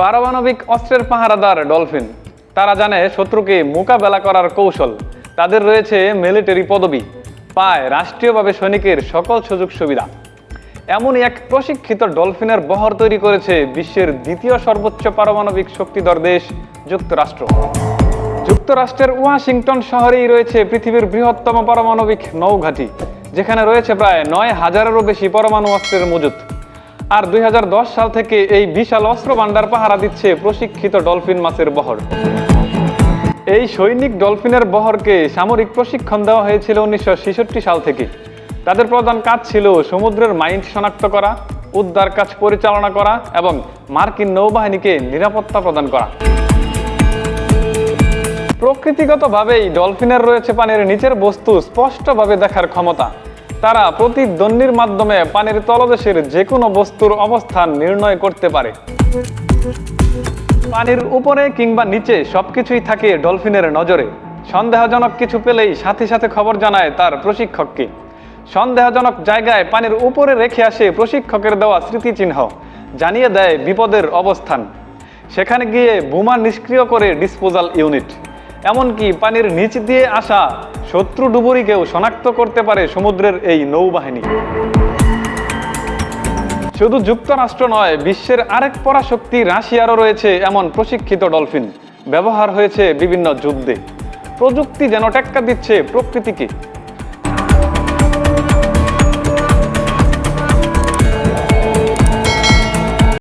পারমাণবিক অস্ত্রের পাহারাদার ডলফিন। তারা জানে শত্রুকে মোকাবেলা করার কৌশল। তাদের রয়েছে মিলিটারি পদবি, পায় রাষ্ট্রীয়ভাবে সৈনিকের সকল সুযোগ সুবিধা। এমনই এক প্রশিক্ষিত ডলফিনের বহর তৈরি করেছে বিশ্বের দ্বিতীয় সর্বোচ্চ পারমাণবিক শক্তিধর দেশ যুক্তরাষ্ট্র। যুক্তরাষ্ট্রের ওয়াশিংটন শহরেই রয়েছে পৃথিবীর বৃহত্তম পারমাণবিক নৌঘাঁটি, যেখানে রয়েছে প্রায় নয় হাজারেরও বেশি পরমাণু অস্ত্রের মজুত আর দুই হাজার দশ সাল থেকে এই বিশাল অস্ত্র ভাণ্ডার পাহারা দিচ্ছে প্রশিক্ষিত ডলফিন মাছের বহর। এই সৈনিক ডলফিনের বহরকে সামরিক প্রশিক্ষণ দেওয়া হয়েছিল উনিশশো ছেষট্টি সাল থেকে। তাদের প্রধান কাজ ছিল সমুদ্রের মাইন্ড শনাক্ত করা, উদ্ধার কাজ পরিচালনা করা এবং মার্কিন নৌবাহিনীকে নিরাপত্তা প্রদান করা। প্রকৃতিগতভাবেই ডলফিনের রয়েছে পানির নিচের বস্তু স্পষ্টভাবে দেখার ক্ষমতা। তারা প্রতিদ্বন্দ্বীর মাধ্যমে পানির তলদেশের যে কোনো বস্তুর অবস্থান নির্ণয় করতে পারে। পানির উপরে কিংবা নিচে সবকিছুই থাকে ডলফিনের নজরে। সন্দেহজনক কিছু পেলেই সাথে সাথে খবর জানায় তার প্রশিক্ষককে। সন্দেহজনক জায়গায় পানির উপরে রেখে আসে প্রশিক্ষকের দেওয়া স্মৃতিচিহ্ন, জানিয়ে দেয় বিপদের অবস্থান। সেখানে গিয়ে বোমা নিষ্ক্রিয় করে ডিসপোজাল ইউনিট। এমনকি পানির নিচ দিয়ে আসা শত্রু ডুবুরিকেও শনাক্ত করতে পারে সমুদ্রের এই নৌবাহিনী। শুধু যুক্তরাষ্ট্র নয়, বিশ্বের আরেক পরাশক্তি রাশিয়ারও রয়েছে এমন প্রশিক্ষিত ডলফিন। ব্যবহার হয়েছে বিভিন্ন যুদ্ধে। প্রযুক্তি যেন টেক্কা দিচ্ছে প্রকৃতিকে।